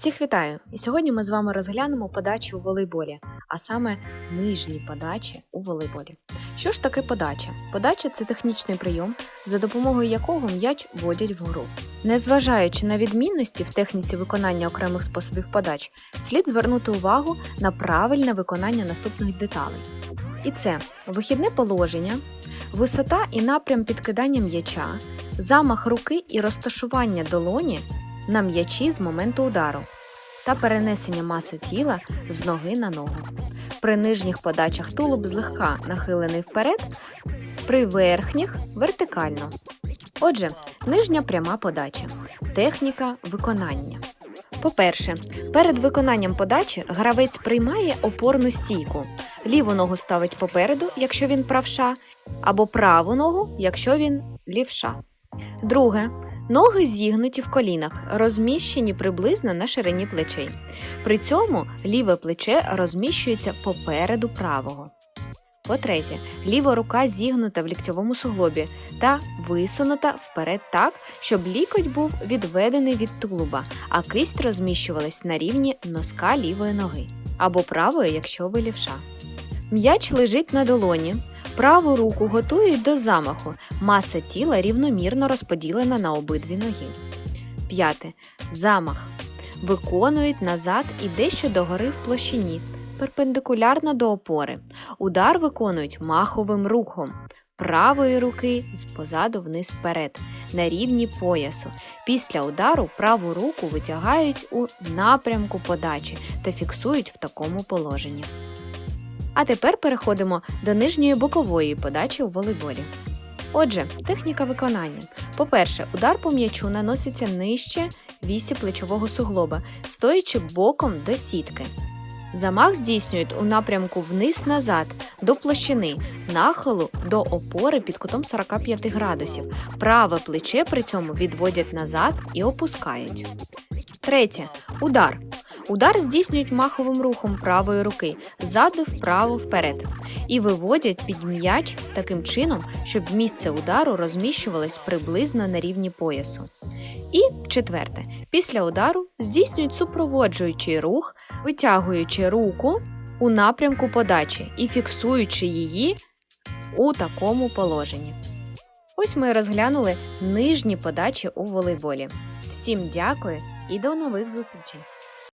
Всіх вітаю! І сьогодні ми з вами розглянемо подачі у волейболі, а саме нижні подачі у волейболі. Що ж таке подача? Подача це технічний прийом, за допомогою якого м'яч вводять в гру. Незважаючи на відмінності в техніці виконання окремих способів подач, слід звернути увагу на правильне виконання наступних деталей. І це вихідне положення, висота і напрям підкидання м'яча, замах руки і розташування долоні на м'ячі з моменту удару та перенесення маси тіла з ноги на ногу. При нижніх подачах тулуб злегка нахилений вперед, при верхніх вертикально. Отже, нижня пряма подача. Техніка виконання. По-перше, перед виконанням подачі гравець приймає опорну стійку. Ліву ногу ставить попереду, якщо він правша, або праву ногу, якщо він лівша. Друге. Ноги зігнуті в колінах, розміщені приблизно на ширині плечей. При цьому ліве плече розміщується попереду правого. По-третє, ліва рука зігнута в ліктьовому суглобі та висунута вперед так, щоб лікоть був відведений від тулуба, а кисть розміщувалась на рівні носка лівої ноги або правої, якщо ви лівша. М'яч лежить на долоні. Праву руку готують до замаху. Маса тіла рівномірно розподілена на обидві ноги. П'яте. Замах. Виконують назад і дещо догори в площині, перпендикулярно до опори. Удар виконують маховим рухом правої руки з позаду вниз вперед, на рівні поясу. Після удару праву руку витягають у напрямку подачі та фіксують в такому положенні. А тепер переходимо до нижньої бокової подачі у волейболі. Отже, техніка виконання. По-перше, удар по м'ячу наноситься нижче вісі плечового суглоба, стоячи боком до сітки. Замах здійснюють у напрямку вниз-назад до площини, нахилу до опори під кутом 45 градусів. Праве плече при цьому відводять назад і опускають. Третє. Удар. Удар здійснюють маховим рухом правої руки ззаду вправо вперед і виводять під м'яч таким чином, щоб місце удару розміщувалось приблизно на рівні поясу. І четверте, після удару здійснюють супроводжуючий рух, витягуючи руку у напрямку подачі і фіксуючи її у такому положенні. Ось ми розглянули нижні подачі у волейболі. Всім дякую і до нових зустрічей!